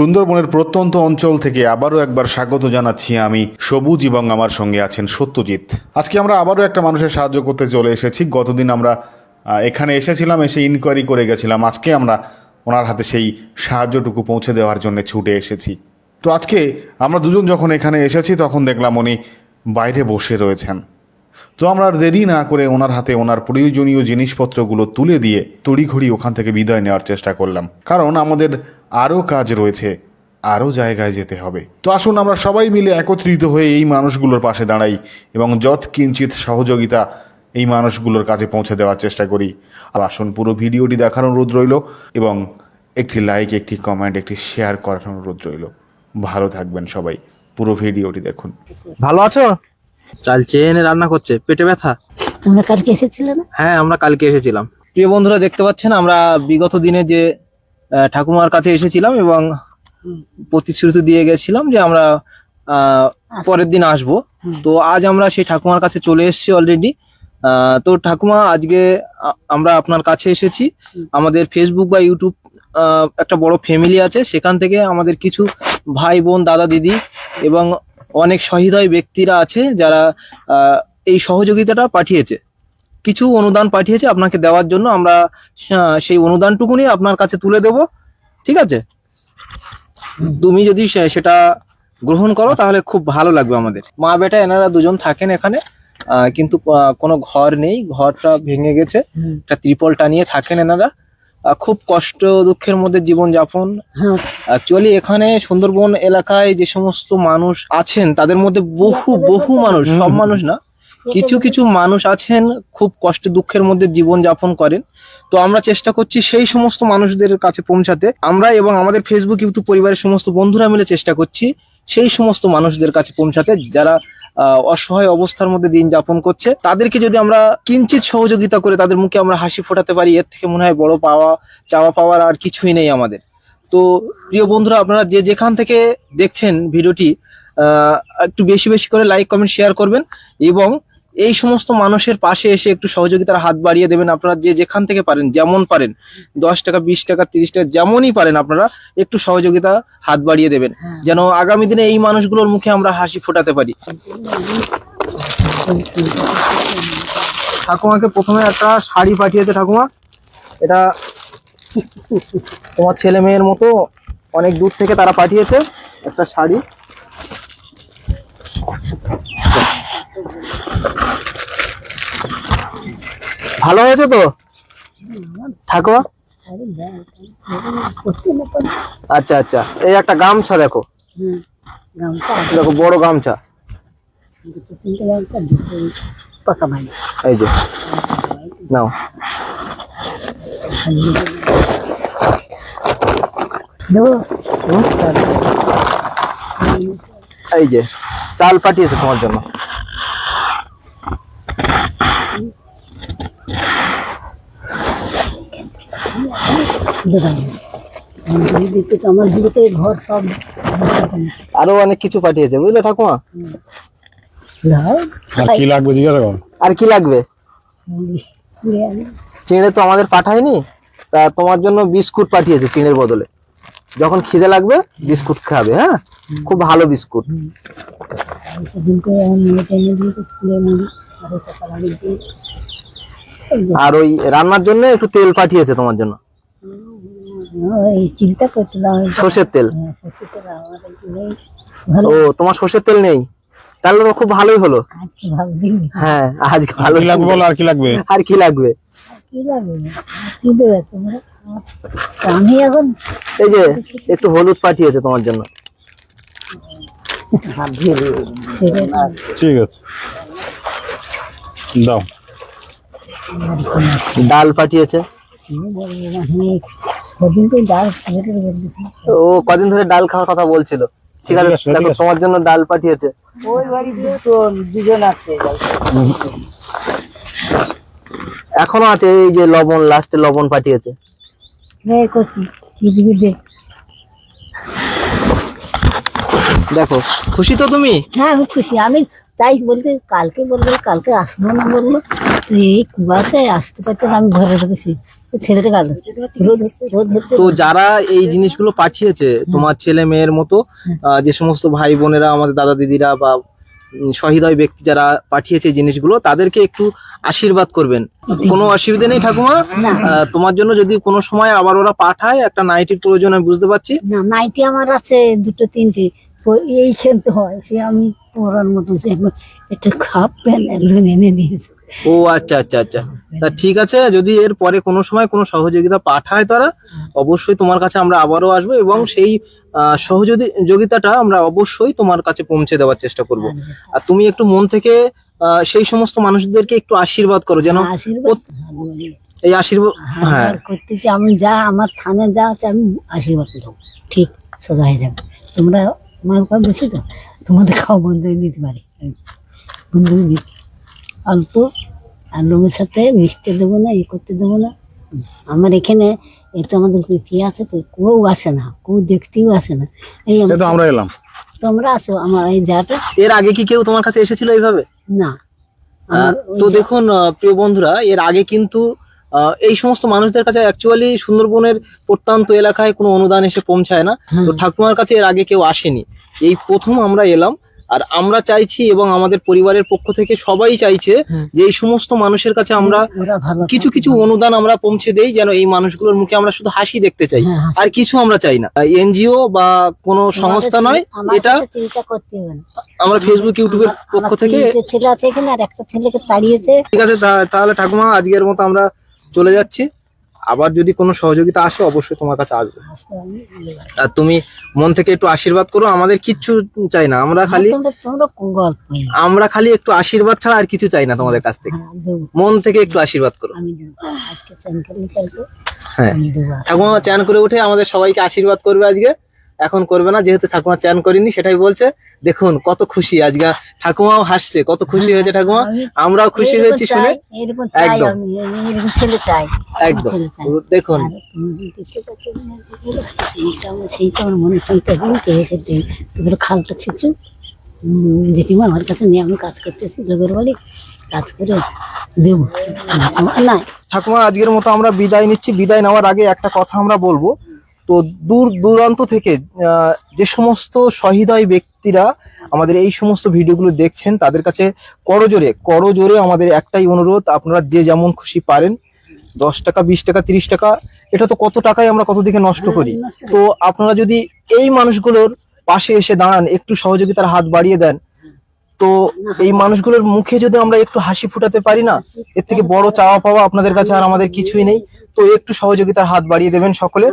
সুন্দরবনের প্রত্যন্ত অঞ্চল থেকে আবারও একবার স্বাগত জানাচ্ছি আমি। সবুজ এবং আমার সঙ্গে আছেন সত্যজিৎ। আজকে আমরা আবারও একটা মানুষের সাহায্য করতে চলে এসেছি। গতদিন আমরা এখানে এসেছিলাম, এসে ইনকোয়ারি করে গেছিলাম। আজকে আমরা ওনার হাতে সেই সাহায্যটুকু পৌঁছে দেওয়ার জন্য ছুটে এসেছি। তো আজকে আমরা দুজন যখন এখানে এসেছি, তখন দেখলাম উনি বাইরে বসে রয়েছেন। তো আমরা আর দেরি না করে ওনার হাতে ওনার প্রয়োজনীয় জিনিসপত্রগুলো তুলে দিয়ে তড়িঘড়ি ওখান থেকে বিদায় নেওয়ার চেষ্টা করলাম। কারণ আমাদের আরও কাজ রয়েছে, আরও জায়গায় যেতে হবে। তো আসুন আমরা সবাই মিলে একত্রিত হয়ে এই মানুষগুলোর পাশে দাঁড়াই এবং যৎ কিঞ্চিত সহযোগিতা এই মানুষগুলোর কাছে পৌঁছে দেওয়ার চেষ্টা করি। আর আসুন পুরো ভিডিওটি দেখার অনুরোধ রইল এবং একটি লাইক একটি কমেন্ট একটি শেয়ার করার অনুরোধ রইল। ভালো থাকবেন সবাই। পুরো ভিডিওটি দেখুন। ভালো আছো? চাল চেয়ে এনে রান্না করছে পেটে ব্যথা। তোমরা কালকে এসেছিলে না? হ্যাঁ আমরা কালকে এসেছিলাম। প্রিয় বন্ধুরা দেখতে পাচ্ছেন আমরা বিগত দিনে যে ঠাকুমার কাছে এসেছিলাম এবং প্রতিশ্রুতি দিয়ে গেছিলাম যে আমরা পরের দিন আসব। তো আজ আমরা সেই ঠাকুমার কাছে চলে এসেছি অলরেডি তো ঠাকুমা আজকে আমরা আপনার কাছে এসেছি। আমাদের ফেসবুক বা ইউটিউব একটা বড় ফ্যামিলি আছে। সেখান থেকে আমাদের কিছু ভাই বোন দাদা দিদি এবং অনেক সহৃদয় ব্যক্তিরা আছে যারা এই সহযোগিতাটা পাঠিয়েছে। কিছু অনুদান পাঠিয়েছে আপনাকে দেওয়ার জন্য। আমরা সেই অনুদানটুকুনি আপনার কাছে তুলে দেব। ঠিক আছে? তুমি যদি সেটা গ্রহণ করো তাহলে খুব ভালো লাগবে আমাদের। মা বেটা এনারা দুজন থাকেন এখানে। কিন্তু কোনো ঘর নেই। ঘরটা ভেঙে গেছে। একটা ত্রিপল টানিয়ে থাকেন এনারা। খুব কষ্ট দুঃখের মধ্যে জীবন যাপন অ্যাকচুয়ালি এখানে সুন্দরবন এলাকায় যে সমস্ত মানুষ আছেন তাদের মধ্যে বহু বহু মানুষ সব মানুষ না কিছু কিছু মানুষ আছেন খুব কষ্ট দুঃখের মধ্যে জীবন যাপন করেন। তো আমরা চেষ্টা করছি সেই সমস্ত মানুষদের কাছে পৌঁছাতে। আমরা এবং আমাদের ফেসবুক ইউটিউব পরিবারের সমস্ত বন্ধুরা মিলে চেষ্টা করছি সেই সমস্ত মানুষদের কাছে পৌঁছাতে যারা অসহায় অবস্থার মধ্যে দিন যাপন করছে। তাদেরকে যদি আমরা কিঞ্চিত সহযোগিতা করে তাদের মুখে আমরা হাসি ফোটাতে পারি, এর থেকে মনে হয় বড় পাওয়া, চাওয়া পাওয়ার আর কিছুই নেই আমাদের। তো প্রিয় বন্ধুরা, আপনারা যে যেখান থেকে দেখছেন ভিডিওটি একটু বেশি বেশি করে লাইক কমেন্ট শেয়ার করবেন এবং এই সমস্ত মানুষের পাশে এসে একটু সহযোগিতার হাত বাড়িয়ে দেবেন আপনারা যে যেখান থেকে পারেন যেমন পারেন দশ টাকা বিশ টাকা তিরিশ টাকা যেমনই পারেন আপনারা একটু সহযোগিতা হাত বাড়িয়ে দেবেন। যেন আগামী দিনে এই মানুষগুলোর মুখে আমরা হাসি ফোটাতে পারি। ঠাকুমাকে প্রথমে একটা শাড়ি পাঠিয়েছে ঠাকুমা। এটা তোমার ছেলে মেয়ের মতো অনেক দূর থেকে তারা পাঠিয়েছে একটা শাড়ি। ভালো হয়েছে তো? ঠাকুমা? আচ্ছা আচ্ছা। এই একটা গামছা দেখো। দেখো, বড় গামছা। এই যে, নাও। এই যে, চাল পাঠিয়েছে তোমার জন্য। দেবেন আমার তো আমার দিকে ঘর সব আরও অনেক কিছু পাঠিয়েছে বুঝলে ঠাকুমা? আর কি লাগবে জিজ্ঞাসা আর কি লাগবে? চিড়ে তো আমাদের পাঠায়নি তা তোমার জন্য বিস্কুট পাঠিয়েছে চিড়ের বদলে। যখন খিদে লাগবে বিস্কুট খাবে হ্যাঁ? খুব ভালো বিস্কুট। আর ওই রান্নার জন্য একটু তেল পাঠিয়েছে তোমার জন্য। চিন্তা সর্ষের তেল? হ্যাঁ নেই ও তোমার সর্ষের তেল নেই? তাহলে তো খুব ভালোই হলো। হ্যাঁ ভালো লাগবে বলো আর কি লাগবে? আর কি লাগবে? কি লাগবে? কি দেবে তোমরা? তা আমি এখন এই যে একটু হলুদ পাঠিয়েছে তোমার জন্য। ঠিক আছে। দাও। ডাল পাঠিয়েছে। ও কদিন ধরে ডাল খাওয়ার কথা বলছিল। ঠিক আছে দেখো তোমার জন্য ডাল পাঠিয়েছে। ওই বাড়িতে তো দুজন আছে। এখনও আছে এই যে লবণ লাস্টে লবণ পাঠিয়েছে। হ্যাঁ করছি। দেখো খুশি তো তুমি? হ্যাঁ আমি খুশি। আমি তাই বলতে কালকে বলব কালকে আসব না বলল এই কুয়াশায় আসতে পারতে আমি ঘরে ঢুকেছি। ছেলেটা তো যারা এই জিনিসগুলো পাঠিয়েছে তোমার ছেলে মেয়ের মতো আহ, যে সমস্ত ভাই বোনেরা আমাদের দাদা দিদিরা বা সহৃদয় ব্যক্তি যারা পাঠিয়েছে এই জিনিসগুলো তাদেরকে একটু আশীর্বাদ করবেন। কোনো অসুবিধা নেই ঠাকুমা? তোমার জন্য যদি কোনো সময় আবার ওরা পাঠায় একটা নাইটির প্রয়োজন আমি বুঝতে পারছি? না নাইটি আমার আছে দুটো তিনটে। এই খেলতে হয় সে আমি পড়ার মতো সে একটা খাপ প্যান একজন এনে দিয়েছে। ও আচ্ছা আচ্ছা আচ্ছা। তা ঠিক আছে যদি এর পরে কোনো সময় কোনো সহযোগিতা পাঠায় তারা অবশ্যই তোমার কাছে আমরা আবারও আসব এবং সেই সহযোগিতাটা আমরা অবশ্যই তোমার কাছে পৌঁছে দেওয়ার চেষ্টা করব। আর তুমি একটু মন থেকে সেই সমস্ত মানুষদেরকে একটু আশীর্বাদ করো যেন আশীর্বাদ। এই আশীর্বাদ হ্যাঁ করতেছি। আমি যা আমার থানে যা আছে আমি আশীর্বাদ দেবো। ঠিক সোজা হয়ে যাবে। তোমরা আমার কথা বলছি তো তোমাদের খাওয়া বন্ধ হয়ে দিতে পারে। বন্ধ হয়ে দিতে অল্প আর লোকের সাথে মিশতে দেবো না ই করতে দেবো না। আমার এখানে এ তো আমাদের কি আছে তো কেউ আসে না কেউ দেখতেও আসে না। এই আমরা এলাম। তোমরা আসো আমার এই যাটা এর আগে কি কেউ তোমার কাছে এসেছিল এইভাবে? না। তো দেখুন প্রিয় বন্ধুরা এর আগে কিন্তু এই সমস্ত মানুষদের কাছে অ্যাকচুয়ালি সুন্দরবনের প্রত্যন্ত এলাকায় কোনো অনুদান এসে পৌঁছায় না। তো ঠাকুমার কাছে এর আগে কেউ আসেনি। এই প্রথম আমরা এলাম আর আমরা চাইছি এবং আমাদের পরিবারের পক্ষ থেকে সবাই চাইছে যে এই সমস্ত মানুষের কাছে আমরা কিছু কিছু অনুদান আমরা পৌঁছে দেই যেন এই মানুষগুলোর মুখে আমরা শুধু হাসি দেখতে চাই। হ্যাঁ, আর কিছু আমরা চাই না। এনজিও বা কোনো সংস্থা নয় এটা চিন্তা করতে আমরা ফেসবুক ইউটিউবের পক্ষ থেকে ছেলে আছে এখানে আর একটা ছেলেকে তাড়িয়েছে। ঠিক আছে তাহলে ঠাকুমা আজকের মতো আমরা চলে যাচ্ছি। আবার যদি কোনো সহযোগিতা আসে অবশ্যই তোমার কাছে আসবে। আর তুমি মন থেকে একটু আশীর্বাদ করো আমাদের কিচ্ছু চাই না। আমরা খালি আমরা খালি একটু আশীর্বাদ ছাড়া আর কিছু চাই না তোমাদের কাছ থেকে। হ্যাঁ মন থেকে একটু আশীর্বাদ করো। হ্যাঁ। ঠাকুমা চান করে উঠে আমাদের সবাইকে আশীর্বাদ করবে আজকে। এখন করবে না যেহেতু ঠাকুমা চান করিনি সেটাই বলছে। দেখুন কত খুশি আজকে ঠাকুমাও হাসছে কত খুশি হয়েছে ঠাকুমা। আমরাও খুশি হয়েছি শুনে। একদম। একদম। দেখুন। মনে খালটা ছিঁচু জেঠিমা আমার কাছে নিয়ে আমি কাজ করতেছি লোকের বাড়ি। কাজ করে দেবো। না। ঠাকুমা আজকের মতো আমরা বিদায় নিচ্ছি। বিদায় নেওয়ার আগে একটা কথা আমরা বলব। তো দূর দূরান্ত থেকে যে সমস্ত সহৃদয় ব্যক্তিরা আমাদের এই সমস্ত ভিডিওগুলো দেখছেন তাদের কাছে করজোরে করজোরে আমাদের একটাই অনুরোধ আপনারা যে যেমন খুশি পারেন দশ টাকা বিশ টাকা তিরিশ টাকা এটা তো কত টাকাই আমরা কত দিকে নষ্ট করি। তো আপনারা যদি এই মানুষগুলোর পাশে এসে দাঁড়ান একটু সহযোগিতার হাত বাড়িয়ে দেন তো এই মানুষগুলোর মুখে যদি আমরা একটু হাসি ফুটাতে পারি না এর থেকে বড় চাওয়া পাওয়া আপনাদের কাছে আর আমাদের কিছুই নেই তো একটু সহযোগিতার হাত বাড়িয়ে দেবেন সকলে।